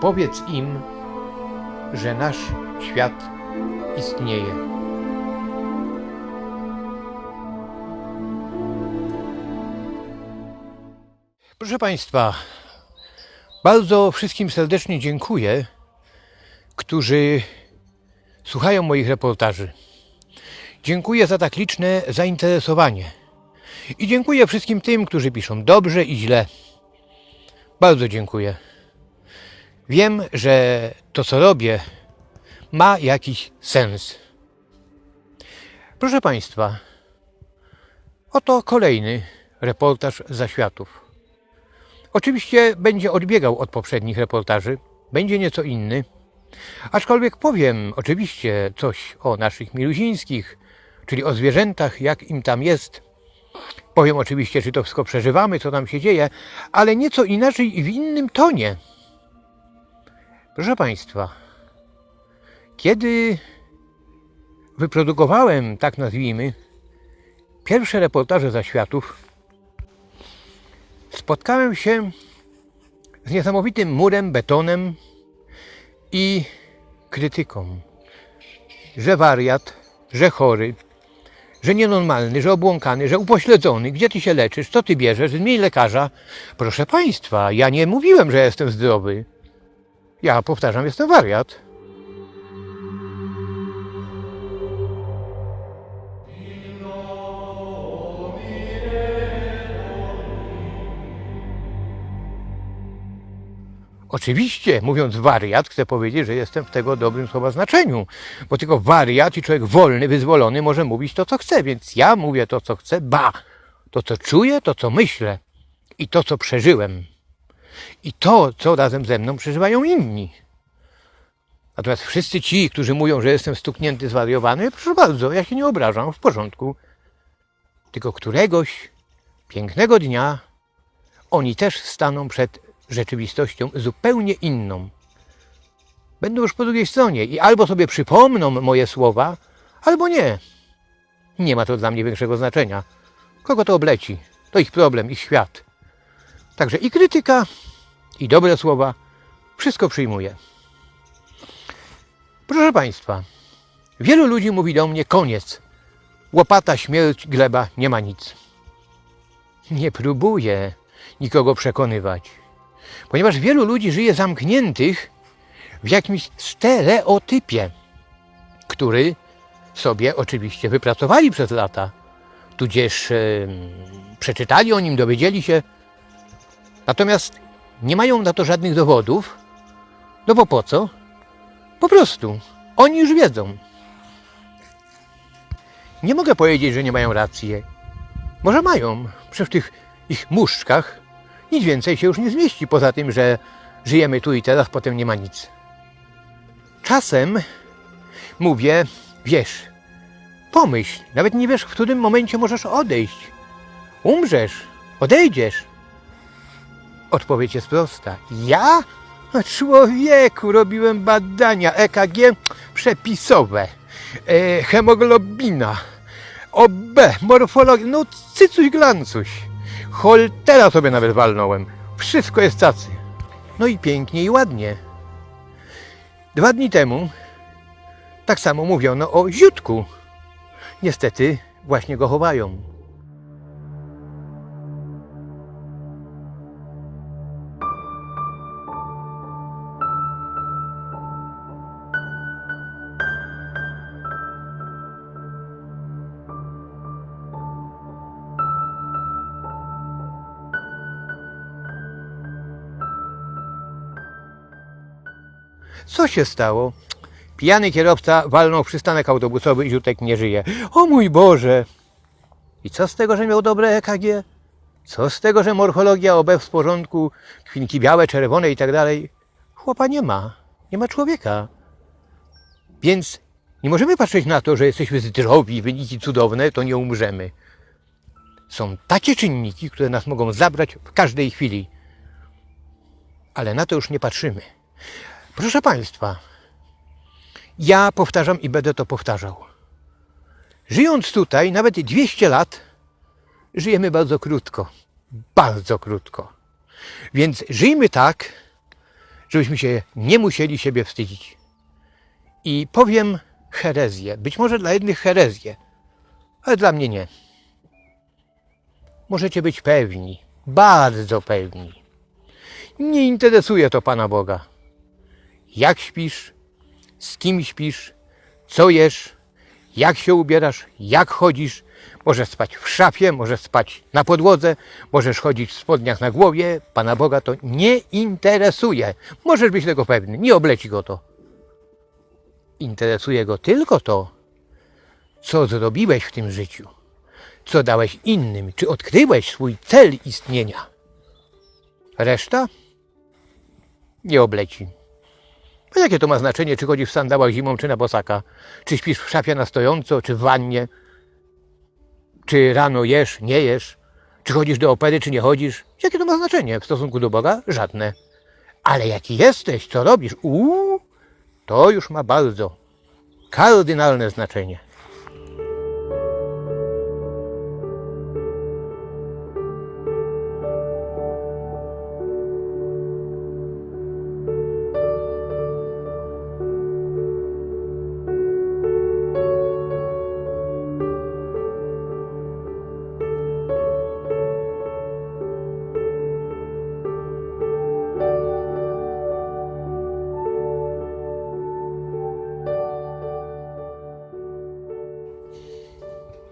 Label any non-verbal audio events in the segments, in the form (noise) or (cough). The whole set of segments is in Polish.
Powiedz im, że nasz świat istnieje. Proszę Państwa, bardzo wszystkim serdecznie dziękuję, którzy słuchają moich reportaży. Dziękuję za tak liczne zainteresowanie. I dziękuję wszystkim tym, którzy piszą dobrze i źle. Bardzo dziękuję. Wiem, że to, co robię, ma jakiś sens. Proszę Państwa, oto kolejny reportaż z zaświatów. Oczywiście będzie odbiegał od poprzednich reportaży, będzie nieco inny, aczkolwiek powiem oczywiście coś o naszych miluzińskich, czyli o zwierzętach, jak im tam jest. Powiem oczywiście, czy to wszystko przeżywamy, co tam się dzieje, ale nieco inaczej i w innym tonie. Proszę Państwa, kiedy wyprodukowałem, tak nazwijmy, pierwsze reportaże zaświatów, spotkałem się z niesamowitym murem, betonem i krytyką, że wariat, że chory, że nienormalny, że obłąkany, że upośledzony, gdzie ty się leczysz, co ty bierzesz, zmień lekarza. Proszę Państwa, ja nie mówiłem, że jestem zdrowy. Ja powtarzam, jestem wariat. Oczywiście, mówiąc wariat, chcę powiedzieć, że jestem w tego dobrym słowa znaczeniu, bo tylko wariat i człowiek wolny, wyzwolony może mówić to, co chce, więc ja mówię to, co chcę, ba, to, co czuję, to, co myślę i to, co przeżyłem. I to, co razem ze mną przeżywają inni. Natomiast wszyscy ci, którzy mówią, że jestem stuknięty, zwariowany, proszę bardzo, ja się nie obrażam, w porządku. Tylko któregoś pięknego dnia oni też staną przed rzeczywistością zupełnie inną. Będą już po drugiej stronie i albo sobie przypomną moje słowa, albo nie. Nie ma to dla mnie większego znaczenia. Kogo to obleci? To ich problem, ich świat. Także i krytyka, i dobre słowa, wszystko przyjmuję. Proszę Państwa, wielu ludzi mówi do mnie koniec. Łopata, śmierć, gleba, nie ma nic. Nie próbuję nikogo przekonywać ponieważ wielu ludzi żyje zamkniętych w jakimś stereotypie, który sobie oczywiście wypracowali przez lata, tudzież przeczytali o nim, dowiedzieli się, natomiast nie mają na to żadnych dowodów, no bo po co? Po prostu, oni już wiedzą. Nie mogę powiedzieć, że nie mają racji. Może mają, przecież w tych ich muszczkach nic więcej się już nie zmieści, poza tym, że żyjemy tu i teraz, potem nie ma nic. Czasem mówię, wiesz, pomyśl, nawet nie wiesz, w którym momencie możesz odejść. Umrzesz, odejdziesz. Odpowiedź jest prosta. Ja? No, Człowieku, robiłem badania EKG przepisowe, e, hemoglobina, OB, morfologia, no cycuś glancuś. Holtera sobie nawet walnąłem. Wszystko jest cacy. No i pięknie i ładnie. Dwa dni temu tak samo mówiono o ziutku. Niestety właśnie go chowają. Co się stało? Pijany kierowca walnął w przystanek autobusowy i Ziutek nie żyje. O mój Boże! I co z tego, że miał dobre EKG? Co z tego, że morfologia OB w porządku, kwinki białe, czerwone i tak dalej? Chłopa nie ma. Nie ma człowieka. Więc nie możemy patrzeć na to, że jesteśmy zdrowi, wyniki cudowne, to nie umrzemy. Są takie czynniki, które nas mogą zabrać w każdej chwili. Ale na to już nie patrzymy. Proszę Państwa, ja powtarzam i będę to powtarzał. Żyjąc tutaj, nawet 200 lat, żyjemy bardzo krótko. Bardzo krótko. Więc żyjmy tak, żebyśmy się nie musieli siebie wstydzić. I powiem herezję. Być może dla jednych herezję, ale dla mnie nie. Możecie być pewni, bardzo pewni. Nie interesuje to Pana Boga. Jak śpisz, z kim śpisz, co jesz, jak się ubierasz, jak chodzisz. Możesz spać w szafie, możesz spać na podłodze, możesz chodzić w spodniach na głowie. Pana Boga to nie interesuje. Możesz być tego pewny, nie obleci go to. Interesuje go tylko to, co zrobiłeś w tym życiu, co dałeś innym, czy odkryłeś swój cel istnienia. Reszta nie obleci. A jakie to ma znaczenie, czy chodzisz w sandałach zimą, czy na bosaka? Czy śpisz w szafie na stojąco, czy w wannie? Czy rano jesz, nie jesz? Czy chodzisz do opery, czy nie chodzisz? Jakie to ma znaczenie w stosunku do Boga? Żadne. Ale jaki jesteś, co robisz? Uuu, to już ma bardzo kardynalne znaczenie.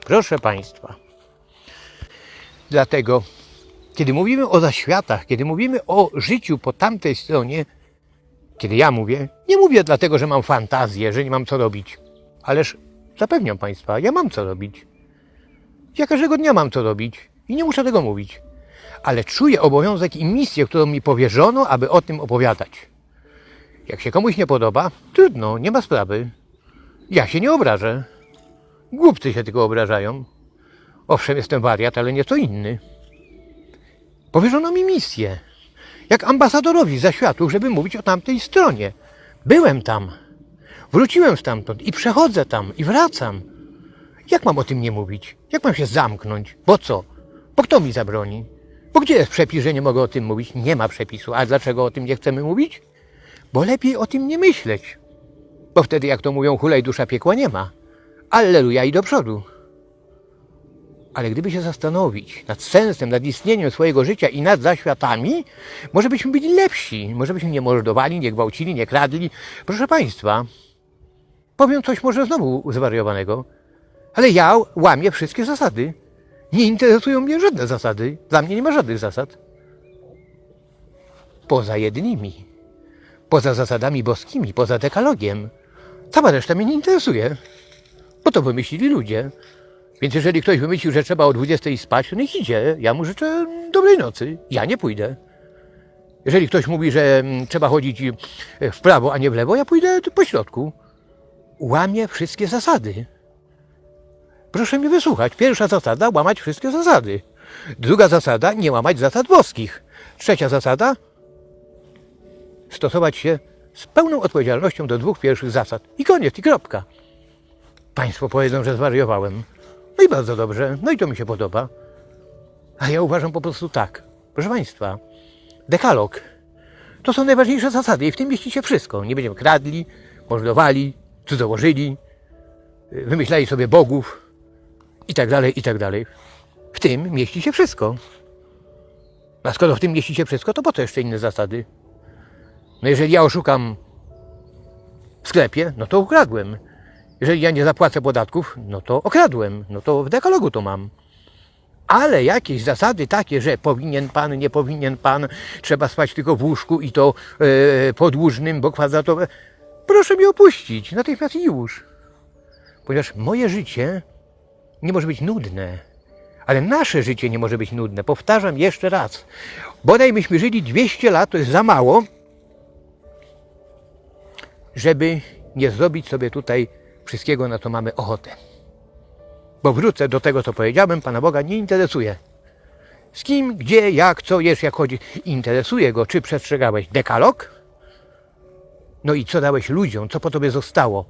Proszę Państwa, dlatego, kiedy mówimy o zaświatach, kiedy mówimy o życiu po tamtej stronie, kiedy ja mówię, nie mówię dlatego, że mam fantazję, że nie mam co robić, ależ zapewniam Państwa, ja mam co robić. Ja każdego dnia mam co robić i nie muszę tego mówić, ale czuję obowiązek i misję, którą mi powierzono, aby o tym opowiadać. Jak się komuś nie podoba, trudno, nie ma sprawy. Ja się nie obrażę. Głupcy się tylko obrażają. Owszem, jestem wariat, ale nieco inny. Powierzono mi misję, jak ambasadorowi zaświatów, żeby mówić o tamtej stronie. Byłem tam, wróciłem stamtąd i przechodzę tam i wracam. Jak mam o tym nie mówić? Jak mam się zamknąć? Bo co? Bo kto mi zabroni? Bo gdzie jest przepis, że nie mogę o tym mówić? Nie ma przepisu. A dlaczego o tym nie chcemy mówić? Bo lepiej o tym nie myśleć. Bo wtedy, jak to mówią, hulaj dusza piekła nie ma. Alleluja i do przodu. Ale gdyby się zastanowić nad sensem, nad istnieniem swojego życia i nad zaświatami, może byśmy byli lepsi, może byśmy nie mordowali, nie gwałcili, nie kradli. Proszę Państwa, powiem coś może znowu zwariowanego, ale ja łamię wszystkie zasady. Nie interesują mnie żadne zasady. Dla mnie nie ma żadnych zasad. Poza jednymi. Poza zasadami boskimi, poza dekalogiem. Cała reszta mnie nie interesuje. Bo to wymyślili ludzie. Więc jeżeli ktoś wymyślił, że trzeba o 20 spać, niech idzie. Ja mu życzę dobrej nocy. Ja nie pójdę. Jeżeli ktoś mówi, że mm, trzeba chodzić e, w prawo, a nie w lewo, ja pójdę po środku. Łamię wszystkie zasady. Proszę mnie wysłuchać. Pierwsza zasada łamać wszystkie zasady. Druga zasada nie łamać zasad boskich. Trzecia zasada stosować się z pełną odpowiedzialnością do dwóch pierwszych zasad. I koniec, i kropka. Państwo powiedzą, że zwariowałem. No i bardzo dobrze, no i to mi się podoba. A ja uważam po prostu tak. Proszę Państwa, dekalog to są najważniejsze zasady i w tym mieści się wszystko. Nie będziemy kradli, mordowali, cudzołożyli, wymyślali sobie bogów i tak dalej, i tak dalej. W tym mieści się wszystko. A skoro w tym mieści się wszystko, to po co jeszcze inne zasady? No jeżeli ja oszukam w sklepie, no to ukradłem. Jeżeli ja nie zapłacę podatków, no to okradłem. No to w dekalogu to mam. Ale jakieś zasady takie, że powinien pan, nie powinien pan, trzeba spać tylko w łóżku i to e, podłużnym, bo kwadratowe. Proszę mi opuścić, natychmiast i już. Ponieważ moje życie nie może być nudne. Ale nasze życie nie może być nudne. Powtarzam jeszcze raz. Bodaj myśmy żyli 200 lat, to jest za mało, żeby nie zrobić sobie tutaj wszystkiego, na co mamy ochotę. Bo wrócę do tego, co powiedziałem, Pana Boga nie interesuje. Z kim, gdzie, jak, co jesz, jak chodzi. Interesuje go, czy przestrzegałeś dekalog, no i co dałeś ludziom, co po tobie zostało.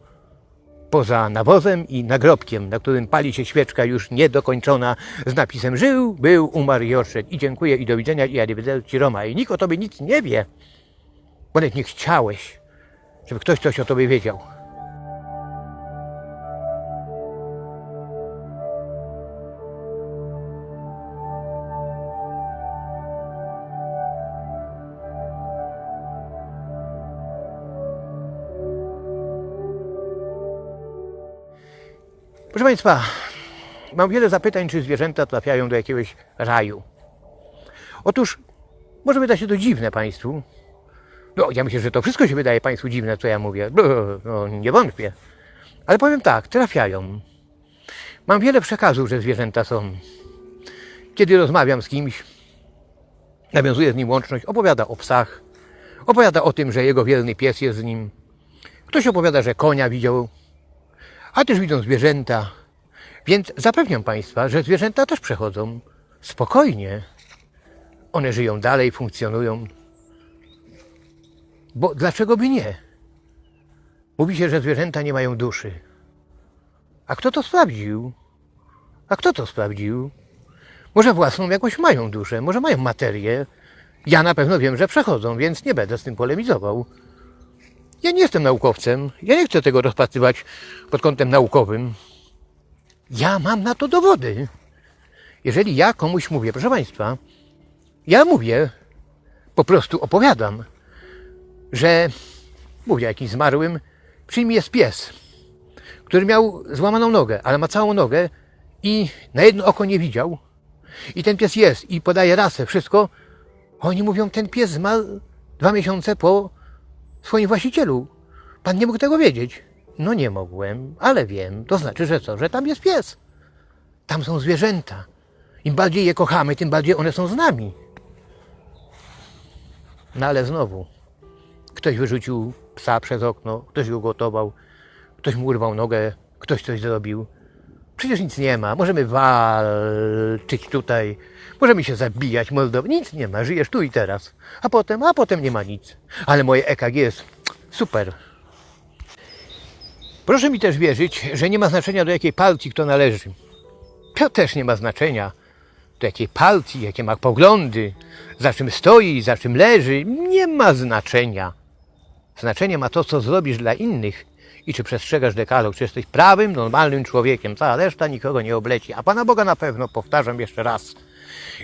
Poza nawozem i nagrobkiem, na którym pali się świeczka już niedokończona z napisem Żył, był, umarł i odszedł. I dziękuję, i do widzenia, i arrivederci Roma. I nikt o tobie nic nie wie. bo nawet nie chciałeś, żeby ktoś coś o tobie wiedział. Proszę Państwa, mam wiele zapytań, czy zwierzęta trafiają do jakiegoś raju. Otóż, może wyda się to dziwne Państwu. No, ja myślę, że to wszystko się wydaje Państwu dziwne, co ja mówię. No, no, nie wątpię. Ale powiem tak, trafiają. Mam wiele przekazów, że zwierzęta są. Kiedy rozmawiam z kimś, nawiązuję z nim łączność, opowiada o psach, opowiada o tym, że jego wierny pies jest z nim. Ktoś opowiada, że konia widział, a też widzą zwierzęta. Więc zapewniam Państwa, że zwierzęta też przechodzą spokojnie. One żyją dalej, funkcjonują. Bo dlaczego by nie? Mówi się, że zwierzęta nie mają duszy. A kto to sprawdził? A kto to sprawdził? Może własną jakoś mają duszę, może mają materię. Ja na pewno wiem, że przechodzą, więc nie będę z tym polemizował. Ja nie jestem naukowcem. Ja nie chcę tego rozpatrywać pod kątem naukowym. Ja mam na to dowody. Jeżeli ja komuś mówię, proszę Państwa, ja mówię, po prostu opowiadam, że mówię jakimś zmarłym, przy nim jest pies, który miał złamaną nogę, ale ma całą nogę i na jedno oko nie widział. I ten pies jest i podaje rasę, wszystko. Oni mówią, ten pies zmarł dwa miesiące po swoim właścicielu. Pan nie mógł tego wiedzieć. No nie mogłem, ale wiem. To znaczy, że co? Że tam jest pies. Tam są zwierzęta. Im bardziej je kochamy, tym bardziej one są z nami. No ale znowu, ktoś wyrzucił psa przez okno, ktoś go gotował, ktoś mu urwał nogę, ktoś coś zrobił. Przecież nic nie ma. Możemy walczyć tutaj, możemy się zabijać, mordować. Nic nie ma, żyjesz tu i teraz. A potem, a potem nie ma nic. Ale moje EKG jest super. Proszę mi też wierzyć, że nie ma znaczenia do jakiej partii kto należy. To też nie ma znaczenia do jakiej partii, jakie ma poglądy, za czym stoi, za czym leży. Nie ma znaczenia. Znaczenie ma to, co zrobisz dla innych i czy przestrzegasz dekalog, czy jesteś prawym, normalnym człowiekiem. Cała reszta nikogo nie obleci. A Pana Boga na pewno, powtarzam jeszcze raz.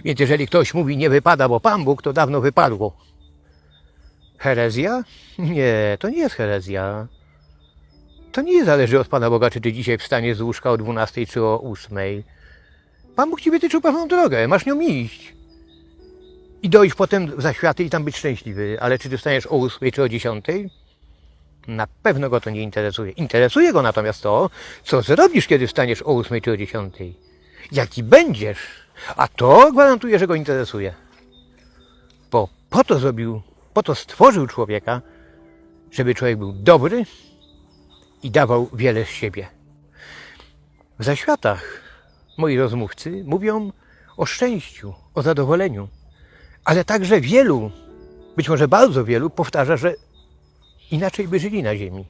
Więc jeżeli ktoś mówi nie wypada, bo Pan Bóg, to dawno wypadło. Herezja? Nie, to nie jest herezja. To nie zależy od Pana Boga, czy ty dzisiaj wstaniesz z łóżka o 12 czy o 8. Pan Bóg ci wytyczył pewną drogę, masz nią iść. I dojść potem w zaświaty i tam być szczęśliwy. Ale czy ty wstaniesz o 8 czy o 10? Na pewno go to nie interesuje. Interesuje go natomiast to, co zrobisz, kiedy wstaniesz o 8 czy o 10. Jaki będziesz. A to gwarantuję, że go interesuje. Bo po to zrobił, po to stworzył człowieka, żeby człowiek był dobry i dawał wiele z siebie. W zaświatach moi rozmówcy mówią o szczęściu, o zadowoleniu, ale także wielu, być może bardzo wielu, powtarza, że inaczej by żyli na ziemi.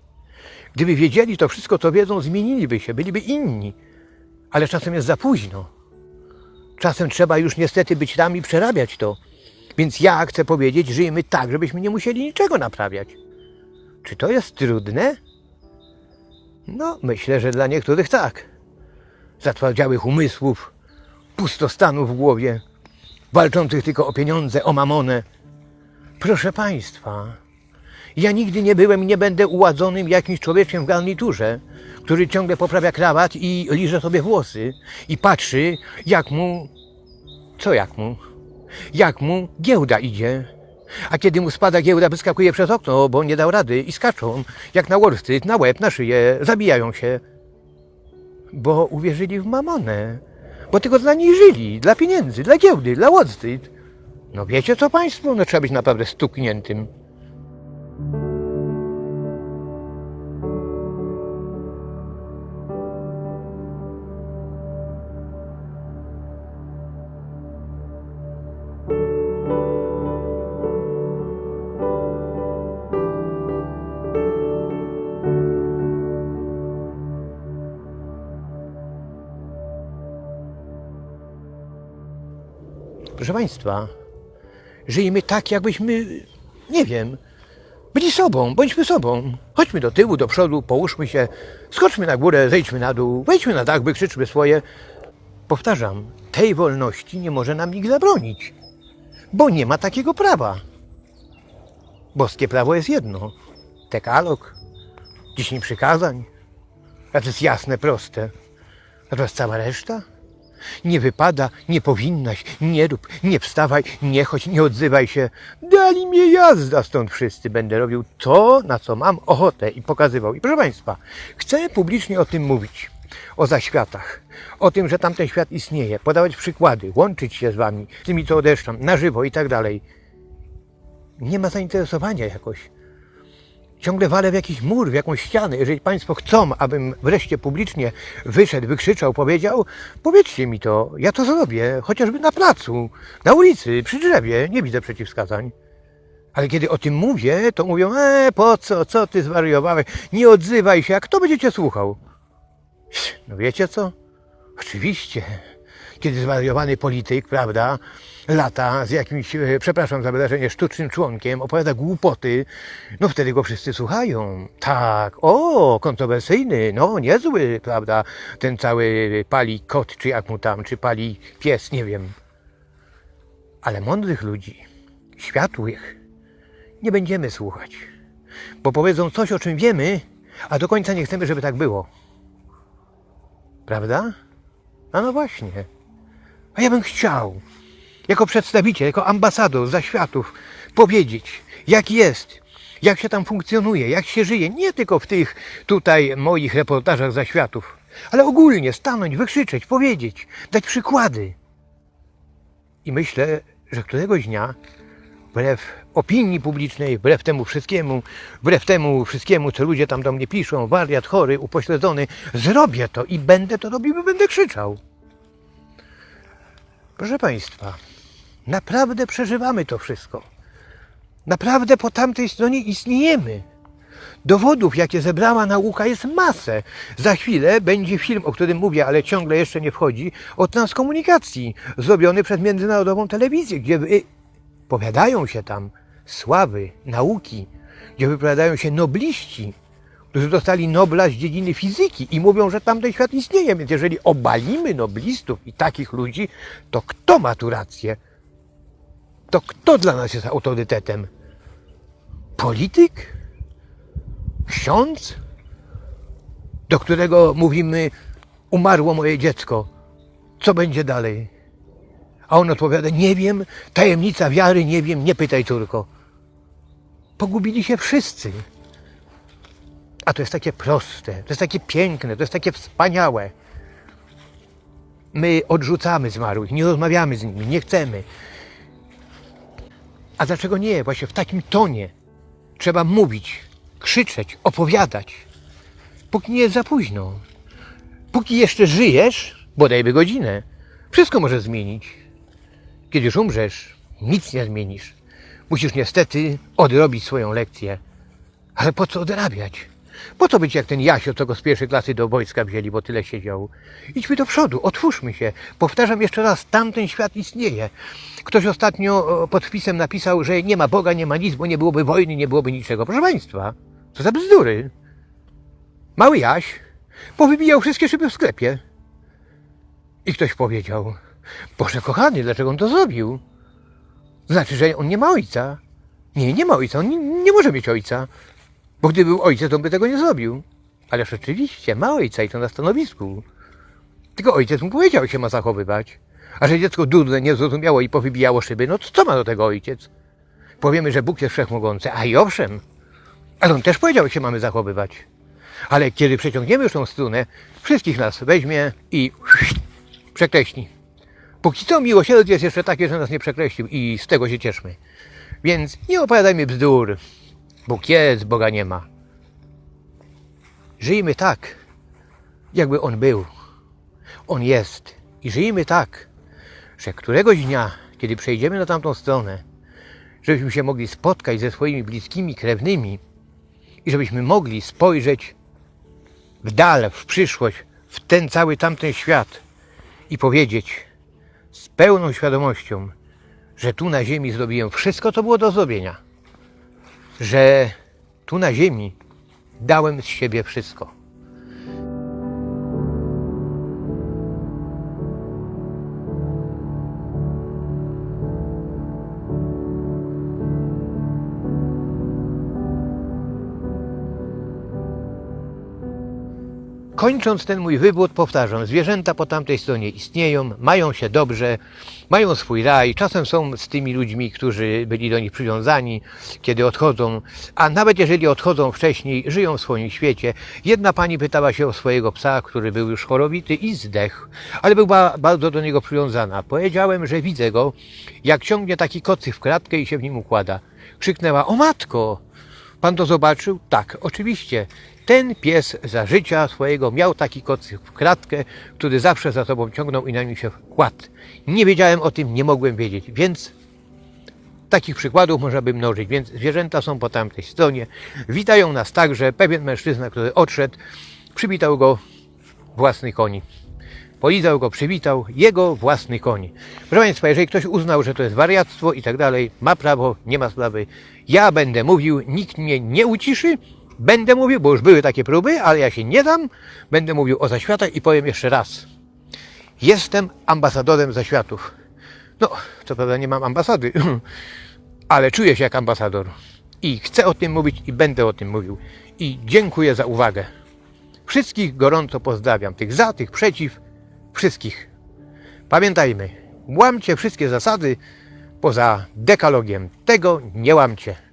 Gdyby wiedzieli to wszystko, co wiedzą, zmieniliby się, byliby inni. Ale czasem jest za późno. Czasem trzeba już niestety być tam i przerabiać to. Więc ja chcę powiedzieć, żyjmy tak, żebyśmy nie musieli niczego naprawiać. Czy to jest trudne? No, myślę, że dla niektórych tak. Zatwardziałych umysłów, pustostanów w głowie, walczących tylko o pieniądze, o mamonę. Proszę Państwa, ja nigdy nie byłem i nie będę uładzonym jakimś człowieczkiem w garniturze, który ciągle poprawia krawat i liże sobie włosy i patrzy, jak mu. Co jak mu? Jak mu giełda idzie. A kiedy mu spada giełda, wyskakuje przez okno, bo nie dał rady i skaczą, jak na Wall na łeb, na szyję, zabijają się. Bo uwierzyli w mamonę. Bo tylko dla niej żyli, dla pieniędzy, dla giełdy, dla Wall. No wiecie co Państwo? No trzeba być naprawdę stukniętym. Proszę Państwa, żyjmy tak, jakbyśmy, nie wiem, Byli sobą, bądźmy sobą. Chodźmy do tyłu, do przodu, połóżmy się, skoczmy na górę, zejdźmy na dół, wejdźmy na dach, wykrzyczmy swoje. Powtarzam, tej wolności nie może nam nikt zabronić, bo nie ma takiego prawa. Boskie prawo jest jedno. Dekalog, dziesięć przykazań. A to jest jasne, proste. Natomiast cała reszta? Nie wypada, nie powinnaś, nie rób, nie wstawaj, nie chodź, nie odzywaj się. Dali mnie jazda stąd wszyscy. Będę robił to, na co mam ochotę i pokazywał. I proszę Państwa, chcę publicznie o tym mówić. O zaświatach, o tym, że tamten świat istnieje, podawać przykłady, łączyć się z Wami, z tymi, co odeszłam, na żywo i tak dalej. Nie ma zainteresowania jakoś ciągle walę w jakiś mur, w jakąś ścianę. Jeżeli Państwo chcą, abym wreszcie publicznie wyszedł, wykrzyczał, powiedział, powiedzcie mi to. Ja to zrobię, chociażby na placu, na ulicy, przy drzewie. Nie widzę przeciwwskazań. Ale kiedy o tym mówię, to mówią, e, po co, co ty zwariowałeś, nie odzywaj się, a kto będzie cię słuchał? No wiecie co? Oczywiście, kiedy zwariowany polityk, prawda, lata z jakimś, e, przepraszam za wyrażenie, sztucznym członkiem, opowiada głupoty, no wtedy go wszyscy słuchają. Tak, o, kontrowersyjny, no niezły, prawda, ten cały pali kot, czy jak mu tam, czy pali pies, nie wiem. Ale mądrych ludzi, światłych, nie będziemy słuchać, bo powiedzą coś, o czym wiemy, a do końca nie chcemy, żeby tak było. Prawda? A no właśnie. A ja bym chciał, jako przedstawiciel, jako ambasador zaświatów, powiedzieć, jak jest, jak się tam funkcjonuje, jak się żyje, nie tylko w tych tutaj moich reportażach zaświatów, ale ogólnie stanąć, wykrzyczeć, powiedzieć, dać przykłady. I myślę, że któregoś dnia, wbrew opinii publicznej, wbrew temu wszystkiemu, wbrew temu wszystkiemu, co ludzie tam do mnie piszą, wariat, chory, upośledzony, zrobię to i będę to robił będę krzyczał. Proszę Państwa, naprawdę przeżywamy to wszystko. Naprawdę po tamtej stronie istniejemy. Dowodów, jakie zebrała nauka, jest masę. Za chwilę będzie film, o którym mówię, ale ciągle jeszcze nie wchodzi, o transkomunikacji, zrobiony przez międzynarodową telewizję, gdzie wypowiadają się tam sławy, nauki, gdzie wypowiadają się nobliści, którzy dostali Nobla z dziedziny fizyki i mówią, że tamten świat istnieje. Więc jeżeli obalimy noblistów i takich ludzi, to kto ma tu rację? To kto dla nas jest autorytetem? Polityk? Ksiądz? Do którego mówimy, umarło moje dziecko. Co będzie dalej? A on odpowiada, nie wiem, tajemnica wiary, nie wiem, nie pytaj córko. Pogubili się wszyscy. A to jest takie proste, to jest takie piękne, to jest takie wspaniałe. My odrzucamy zmarłych, nie rozmawiamy z nimi, nie chcemy. A dlaczego nie? Właśnie w takim tonie trzeba mówić, krzyczeć, opowiadać, póki nie jest za późno. Póki jeszcze żyjesz, bodajby godzinę, wszystko może zmienić. Kiedy już umrzesz, nic nie zmienisz. Musisz niestety odrobić swoją lekcję. Ale po co odrabiać? Po co być jak ten Jasio, co go z pierwszej klasy do wojska wzięli, bo tyle siedział? Idźmy do przodu, otwórzmy się. Powtarzam jeszcze raz, tamten świat istnieje. Ktoś ostatnio o, pod wpisem napisał, że nie ma Boga, nie ma nic, bo nie byłoby wojny, nie byłoby niczego. Proszę Państwa, co za bzdury. Mały Jaś powybijał wszystkie szyby w sklepie. I ktoś powiedział, Boże kochany, dlaczego on to zrobił? Znaczy, że on nie ma ojca. Nie, nie ma ojca, on nie, nie może mieć ojca. Bo gdyby był ojciec, to by tego nie zrobił. Ale rzeczywiście ma ojca i to na stanowisku. Tylko ojciec mu powiedział, jak się ma zachowywać. A że dziecko durne nie zrozumiało i powybijało szyby, no to co ma do tego ojciec? Powiemy, że Bóg jest wszechmogący, a i owszem. Ale on też powiedział, jak się mamy zachowywać. Ale kiedy przeciągniemy już tą strunę, wszystkich nas weźmie i przekreśli. Póki co miłosierdzie jest jeszcze takie, że nas nie przekreślił i z tego się cieszmy. Więc nie opowiadajmy bzdur. Bóg jest, Boga nie ma. Żyjmy tak, jakby On był. On jest. I żyjmy tak, że któregoś dnia, kiedy przejdziemy na tamtą stronę, żebyśmy się mogli spotkać ze swoimi bliskimi, krewnymi i żebyśmy mogli spojrzeć w dal, w przyszłość, w ten cały tamten świat i powiedzieć z pełną świadomością, że tu na ziemi zrobiłem wszystko, co było do zrobienia że tu na ziemi dałem z siebie wszystko. Kończąc ten mój wywód, powtarzam, zwierzęta po tamtej stronie istnieją, mają się dobrze, mają swój raj, czasem są z tymi ludźmi, którzy byli do nich przywiązani, kiedy odchodzą, a nawet jeżeli odchodzą wcześniej, żyją w swoim świecie. Jedna pani pytała się o swojego psa, który był już chorowity i zdechł, ale była bardzo do niego przywiązana. Powiedziałem, że widzę go, jak ciągnie taki kocyk w kratkę i się w nim układa. Krzyknęła, o matko! Pan to zobaczył? Tak, oczywiście. Ten pies za życia swojego miał taki kocyk w kratkę, który zawsze za sobą ciągnął i na nim się kładł. Nie wiedziałem o tym, nie mogłem wiedzieć, więc takich przykładów można by mnożyć. Więc zwierzęta są po tamtej stronie. Witają nas także pewien mężczyzna, który odszedł, przywitał go własny koni. Polizał go, przywitał jego własny koń. Proszę Państwa, jeżeli ktoś uznał, że to jest wariactwo i tak dalej, ma prawo, nie ma sprawy. Ja będę mówił, nikt mnie nie uciszy, będę mówił, bo już były takie próby, ale ja się nie dam. Będę mówił o zaświatach i powiem jeszcze raz. Jestem ambasadorem zaświatów. No, co prawda nie mam ambasady, (clears throat) ale czuję się jak ambasador. I chcę o tym mówić i będę o tym mówił. I dziękuję za uwagę. Wszystkich gorąco pozdrawiam. Tych za, tych przeciw. Wszystkich. Pamiętajmy, łamcie wszystkie zasady poza dekalogiem. Tego nie łamcie.